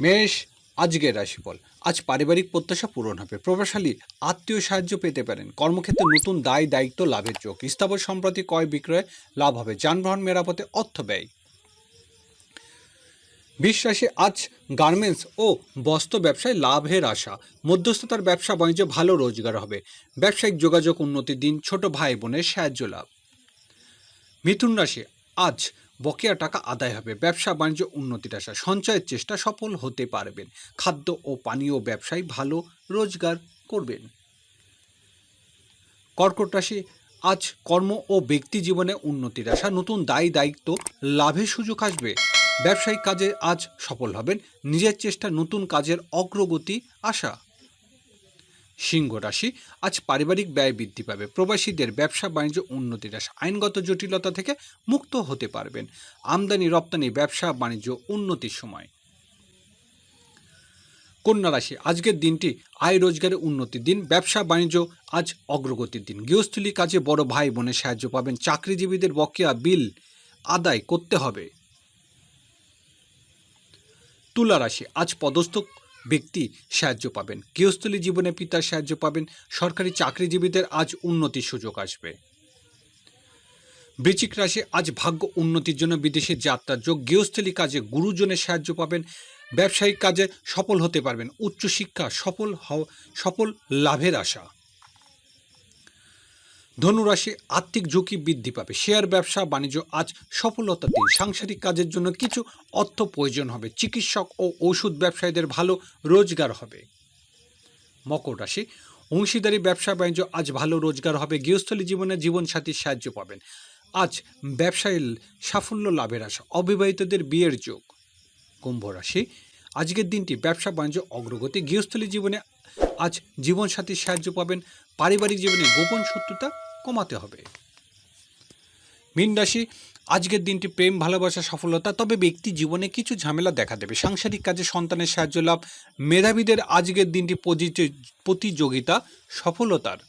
মেষ, আজকের রাশিফল। আজ পারিবারিক প্রত্যাশা পূরণ হবে। প্রভাবশালী আত্মীয় সাহায্য পেতে পারেন। কর্মক্ষেত্রে নতুন দায়, দায়িত্ব, লাভের যোগ। স্থাবর সম্প্রতি ক্রয় বিক্রয়ে লাভ হবে। যানবাহন মেরামতে অর্থ ব্যয়। বিশ্বাসে আজ গার্মেন্টস ও বস্ত্র ব্যবসায় লাভের আশা। মধ্যস্থতার ব্যবসা, বাণিজ্য, ভালো রোজগার হবে। ব্যবসায়িক যোগাযোগ উন্নতির দিন, ছোট ভাই বোনের সাহায্য লাভ। মিথুন রাশি, আজ বকেয়া টাকা আদায় হবে, ব্যবসা বাণিজ্য উন্নতির আশা সঞ্চয়ের চেষ্টা সফল হতে পারবেন। খাদ্য ও পানীয় ব্যবসায় ভালো রোজগার করবেন। কর্কট রাশি, আজ কর্ম ও ব্যক্তি জীবনে উন্নতির আশা। নতুন দায়ী দায়িত্ব, লাভের সুযোগ আসবে। ব্যবসায়িক কাজে আজ সফল হবেন। নিজের চেষ্টা নতুন কাজের অগ্রগতি আশা। সিংহ রাশি আজ পারিবারিক ব্যয় বৃদ্ধি পাবে। প্রবাসীদের ব্যবসা বাণিজ্য উন্নতির আশা আইনগত জটিলতা থেকে মুক্ত হতে পারবেন। আমদানি রপ্তানি, ব্যবসা বাণিজ্য উন্নতির সময়। কন্যা রাশি, আজকের দিনটি আয় রোজগারের উন্নতির দিন, ব্যবসা বাণিজ্য আজ অগ্রগতির দিন। গৃহস্থলী কাজে বড় ভাই বোনের সাহায্য পাবেন, চাকরিজীবীদের বকেয়া বিল আদায় করতে হবে। তুলা রাশি, আজ পদস্থ ব্যক্তি সাহায্য পাবেন। গৃহস্থলী জীবনে পিতার সাহায্য পাবেন, সরকারি চাকরিজীবীদের আজ উন্নতির সুযোগ আসবে। বৃচিক রাশি আজ ভাগ্য উন্নতির জন্য বিদেশে যাত্রার যোগ। গৃহস্থলী কাজে গুরুজনের সাহায্য পাবেন, ব্যবসায়িক কাজে সফল হতে পারবেন। উচ্চশিক্ষা সফল সফল লাভের আশা। ধনুরাশি আর্থিক ঝুঁকি বৃদ্ধি পাবে। শেয়ার ব্যবসা, বাণিজ্য আজ সফলতা দিন। সাংসারিক কাজের জন্য কিছু অর্থ প্রয়োজন হবে। চিকিৎসক ও ওষুধ ব্যবসায়ীদের ভালো রোজগার হবে। মকর রাশি, অংশীদারি, ব্যবসা, বাণিজ্য আজ ভালো রোজগার হবে। গৃহস্থলী জীবনে জীবনসাথীর সাহায্য পাবেন। আজ ব্যবসায় সাফল্য লাভের আশা। অবিবাহিতদের বিয়ের যোগ। কুম্ভ রাশি, আজকের দিনটি ব্যবসা, বাণিজ্য, অগ্রগতি। গৃহস্থলী জীবনে আজ জীবনসাথীর সাহায্য পাবেন। পারিবারিক জীবনে গোপন শত্রুতা কমাতে হবে। মীন রাশি, আজকের দিনটি প্রেম, ভালোবাসা, সফলতা, তবে ব্যক্তি জীবনে কিছু ঝামেলা দেখা দেবে। সাংসারিক কাজে সন্তানের সাহায্য লাভ, মেধাবীদের আজকের দিনটি প্রতিযোগিতা, সফলতার